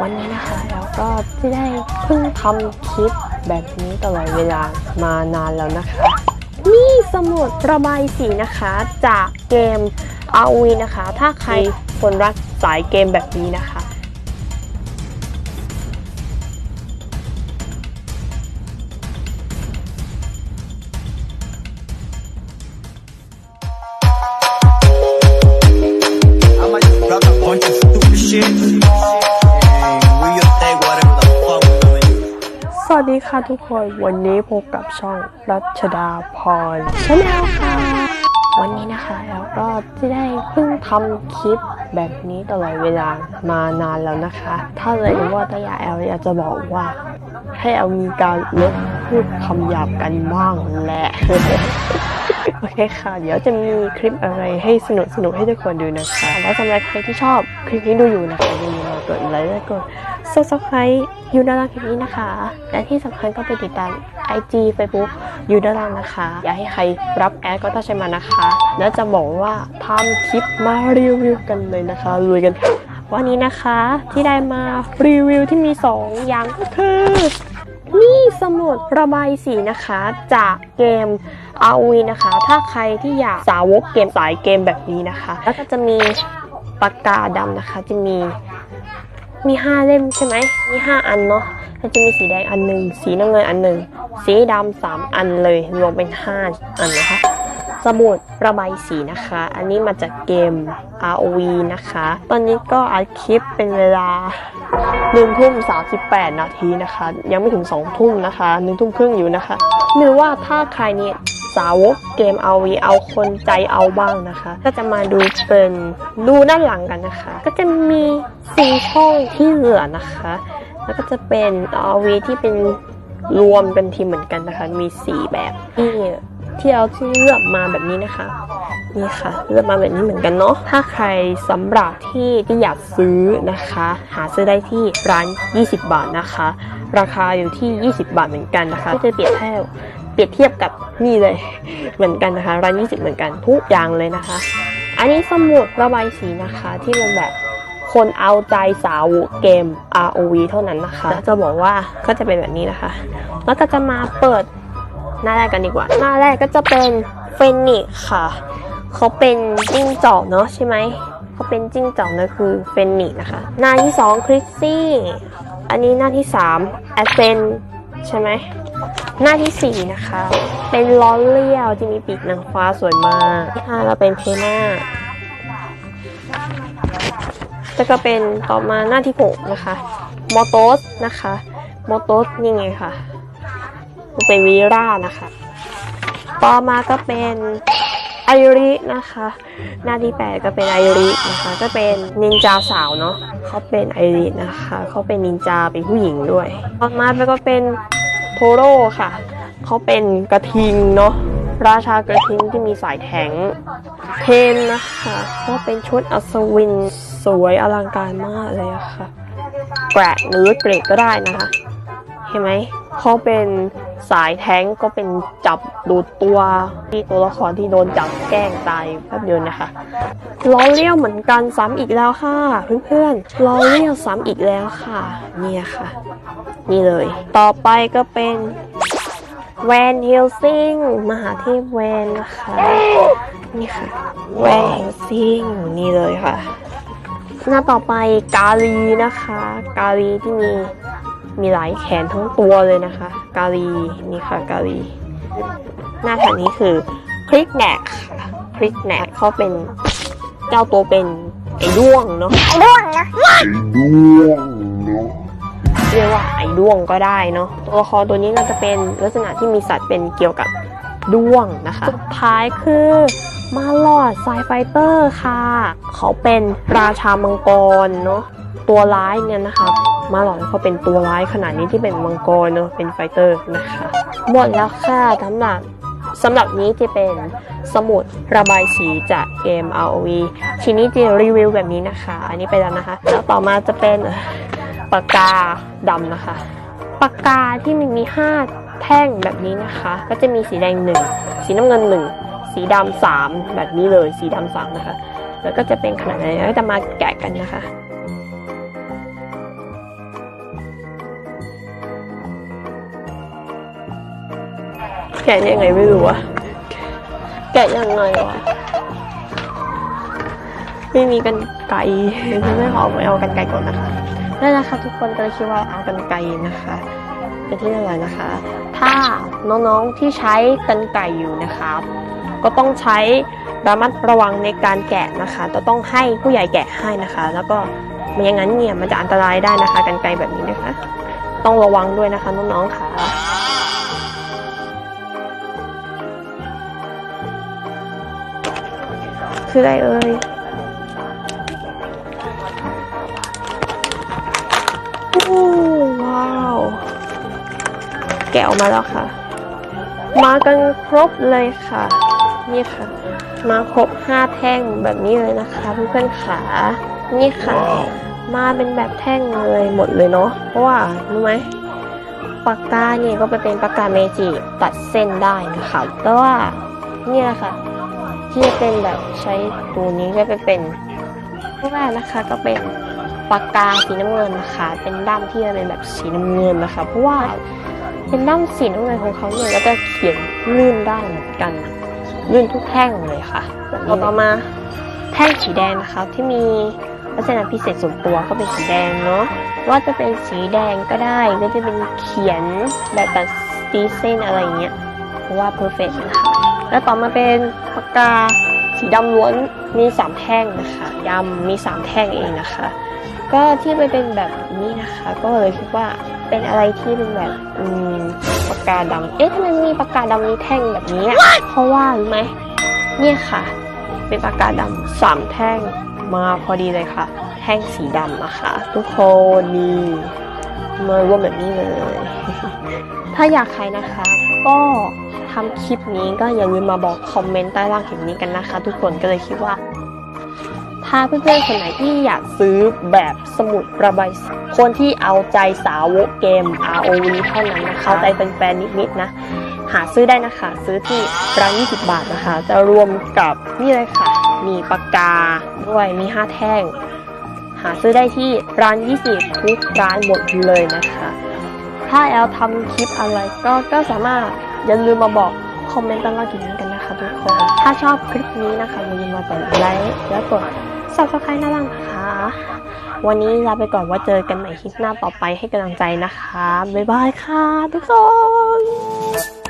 วันนี้นะคะแล้วก็ที่ได้เพิ่งทำคลิปแบบนี้ตลอดเวลามานานแล้วนะคะ นี่สมุดระบายสีนะคะ จากเกมอาวีนะคะ ถ้าใครคนรักสายเกมแบบนี้นะคะ ดีค่ะทุกคน วันนี้พบกับช่องรัชดาพรชาแนลค่ะ วันนี้นะคะแล้วก็ที่ได้เพิ่งทำคลิปแบบนี้ตลอดเวลามานานแล้วนะคะ ถ้าเลยรู้ว่าตายาแอลอยากจะบอกว่า ให้เอามีการลดพูดคำหยาบกันบ้างแหละ โอเคค่ะ เดี๋ยวจะมีคลิปอะไรให้สนุกสนุกให้ทุกคนดูนะคะ และสำหรับใครที่ชอบคลิปนี้ดูอยู่นะคะอย่าลืมกดไลค์และกด subscribe ยู่ด้านล่างนี้นะคะ และที่สำคัญก็ไปติดตาม IG Facebook ยู่ด้านล่างนะคะ อย่าให้ใครรับแอดก็ต้องใช้มานะคะ แล้วจะบอกว่าทำคลิปมารีวิวกันเลยนะคะลุยกันวันนี้นะคะที่ได้มารีวิวที่มี 2 อย่างก็คือนี่สมุดระบายสีนะคะจากเกม ROV นะคะ ถ้าใครที่อยากสาวกเกมสายเกมแบบนี้นะคะ แล้วก็จะมีปากกาดำนะคะจะมี มีห้าเล่มใช่ไหม มีห้าอันเนาะแล้วจะมีสีแดงอันหนึ่ง สีน้ำเงินอันหนึ่ง สีดำสามอันเลย รวมเป็นห้าอันนะคะ สมุดระบายสีนะคะ อันนี้มาจากเกม ROV นะคะ ตอนนี้ก็อัดคลิปเป็นเวลาหนึ่งทุ่มสามสิบแปดนาทีนะคะ ยังไม่ถึงสองทุ่มนะคะหนึ่งทุ่มครึ่งอยู่นะคะไม่รู้ว่าถ้าใครเนี่ย สาวกเกม ROV เอาคนใจเอาบ้างนะคะ ก็จะมาดูเป็นดูด้านหลังกันนะคะ ก็จะมีสีช่องที่เหลือนะคะ แล้วก็จะเป็น ROV ที่เป็นรวมเป็นทีมเหมือนกันนะคะ มีสีแบบที่ที่เอาที่เลือกมาแบบนี้นะคะนี่ค่ะเลือกมาแบบนี้เหมือนกันเนาะถ้าใครสำหรับที่ที่อยากซื้อนะคะ หาซื้อได้ที่ร้าน 20 บาทนะคะ ราคาอยู่ที่ 20 บาทเหมือนกันนะคะก็จะเปรียบเทียบ เปรียบเทียบกับนี่เลยเหมือนกันนะคะร้าน20เหมือนกันทุกอย่างเลยนะคะ อันนี้สมุดระบายสีนะคะที่มันแบบคนเอาใจสาวเกม ROV เท่านั้นนะคะจะบอกว่าก็จะเป็นแบบนี้นะคะ แล้วก็จะมาเปิดหน้าแรกกันดีกว่า หน้าแรกก็จะเป็นเฟนิกค่ะ เขาเป็นจิ้งจอกเนาะใช่ไหม เขาเป็นจิ้งจอกนะคือเฟนิกนะคะ หน้าที่สองคริสซี่ อันนี้หน้าที่สามแอสเซนใช่ไหม หน้าที่สี่นะคะ เป็นล้อเลี้ยวที่มีปีกนางฟ้าสวยมากที่ห้าเราเป็นเพน่าแล้วก็เป็นต่อมาหน้าที่หกนะคะมอโตสนะคะมอโตสนี่ไงค่ะเป็นวีร่านะคะ ต่อมาก็เป็นไอรินะคะ หน้าที่ 8 ก็เป็นไอรินะคะ ก็เป็นนินจาสาวเนาะเขาเป็นไอรินะคะ เขาเป็นนินจาเป็นผู้หญิงด้วย ต่อมาก็เป็น โทโร่ค่ะ เขาเป็นกระทิงเนาะราชากระทิงที่มีสายแทงเทนนะคะเขาเป็นชุดอัศวินสวยอลังการมากเลยอะค่ะแกรดหรือเกรดก็ได้นะคะ เห็นไหมเขาเป็นสายแท้งก็เป็นจับดูดตัวที่ตัวละครที่โดนจับแกล้งตายแป๊บเดียวนะคะล้อเลี้ยวเหมือนกันซ้ำอีกแล้วค่ะ เพื่อนๆล้อเลี้ยวซ้ำอีกแล้วค่ะ เนี่ยค่ะ นี่เลย ต่อไปก็เป็นแวนเฮลซิงมหาเทพแวนนะคะนี่ค่ะแวนเฮลซิงนี่เลยค่ะ หน้าต่อไปกาลีนะคะ กาลีที่มีมีหลายแขนทั้งตัวเลยนะคะ กาลีนี่ค่ะกาลี หน้าทางนี้คือคลิกแนกค่ะคลิกแนกเขาเป็นเจ้าตัวเป็นไอ้ด้วงเนาะไอ้ด้วงนะเเรียกว่าไอ้ด้วงก็ได้เนาะตัวละครตัวนี้ก็จะเป็นลักษณะที่มีสัตว์เป็นเกี่ยวกับด้วงนะคะสุดท้ายคือมาลอดไซไฟเตอร์ค่ะ เขาเป็นราชามังกรเนาะตัวร้ายเนี่ยนะคะ มาหลอดเขาเป็นตัวร้ายขนาดนี้ที่เป็นมังกรเนาะเป็นไฟเตอร์นะคะหมดแล้วค่ะสำหรับสำหรับนี้จะเป็นสมุดระบายสีจากเกม ROV ทีนี้จะรีวิวแบบนี้นะคะ อันนี้ไปแล้วนะคะ แล้วต่อมาจะเป็น ปากกาดำนะคะ ปากกาที่มันมีห้าแท่งแบบนี้นะคะ ก็จะมีสีแดงหนึ่งสีน้ำเงินหนึ่งสีดำสามแบบนี้เลยสีดำสามนะคะ แล้วก็จะเป็นขนาดไหนก็จะมาแกะกันนะคะแกะยังไงไม่รู้อะแกะยังไงวะ ไม่มีกันไกลไม่พอไปเอากันไก่ก่อนนะคะ นั่นแหละค่ะทุกคนก็เลยคิดว่าเอากันไกลนะคะ เป็นที่เรียบร้อยนะคะ ถ้าน้องๆที่ใช้กันไก่อยู่นะครับก็ต้องใช้ระมัดระวังในการแกะนะคะจะต้องให้ผู้ใหญ่แกะให้นะคะ แล้วก็ไม่อย่างนั้นเนี่ยมันจะอันตรายได้นะคะกันไกลแบบนี้นะคะ ต้องระวังด้วยนะคะน้องๆค่ะคืออะไรเอ่ย แกะออกมาแล้วค่ะ มากันครบเลยค่ะ นี่ค่ะ มาครบห้าแท่งแบบนี้เลยนะคะเพื่อนๆขานี่ค่ะ มาเป็นแบบแท่งเลยหมดเลยเนาะเพราะว่ารู้ไหมปากกาเนี่ยก็ไปเป็นปากกาเมจิตัดเส้นได้นะคะแต่ว่านี่แหละค่ะที่จะเป็นแบบใช้ตัวนี้ก็ไปเป็นแรกนะคะก็เป็นปากกาสีน้ำเงินนะคะ เป็นด้ามที่จะเป็นแบบสีน้ำเงินนะคะ เพราะว่า เป็นด้ามสีน้ำเงินของเขาเนี่ยก็จะเขียนลื่นได้เหมือนกันลื่นทุกแท่งเลยค่ะแบบนี้ต่อมาแท่งสีแดงนะคะ ที่มีลักษณะพิเศษส่วนตัวก็เป็นสีแดงเนาะว่าจะเป็นสีแดงก็ได้ก็จะเป็นเขียนแบบตัดตีเส้นอะไรอย่างเงี้ยเพราะว่าเพอร์เฟกนะคะแล้วต่อมาเป็นปากกาสีดำล้วนมีสามแท่งนะคะดำมีสามแท่งเองนะคะ ก็ที่ไปเป็นแบบนี้นะคะ ก็เลยคิดว่า เป็นอะไรที่เป็นแบบอืมปากกาดำเอ๊ะทำไมมีปากกาดำมีแท่งแบบนี้อะเพราะว่ารู้ไหมเนี่ยค่ะ เป็นปากกาดำสามแท่งมาพอดีเลยค่ะ แท่งสีดำนะคะ ทุกคนนี่มารวมแบบนี้เลย ถ้าอยากใครนะคะ ก็ทำคลิปนี้ก็อย่าลืมมาบอกคอมเมนต์ใต้ล่างคลิปนี้กันนะคะ ทุกคนก็เลยคิดว่า ถ้าเพื่อนๆคนไหนที่อยากซื้อแบบสมุดระบายสีคนที่เอาใจสาวกเกม ROV เท่านั้นนะคะเอาใจแฟนๆนิดๆนะ หาซื้อได้นะคะ ซื้อที่ร้าน20 บาทนะคะ จะรวมกับนี่เลยค่ะ มีปากกาด้วยมี 5 แท่ง หาซื้อได้ที่ร้าน 20 ทุกร้านหมดเลยนะคะ ถ้าแอลทำคลิปอะไรก็ก็สามารถอย่าลืมมาบอกคอมเมนต์ใต้ล่างคลิปนี้กันนะคะทุกคน ถ้าชอบคลิปนี้นะคะอย่าลืมมากดไลค์และกด subscribe ด้านล่างนะคะ วันนี้ลาไปก่อนว่าเจอกันใหม่คลิปหน้าต่อไปให้กำลังใจนะคะ บ๊ายบายค่ะทุกคน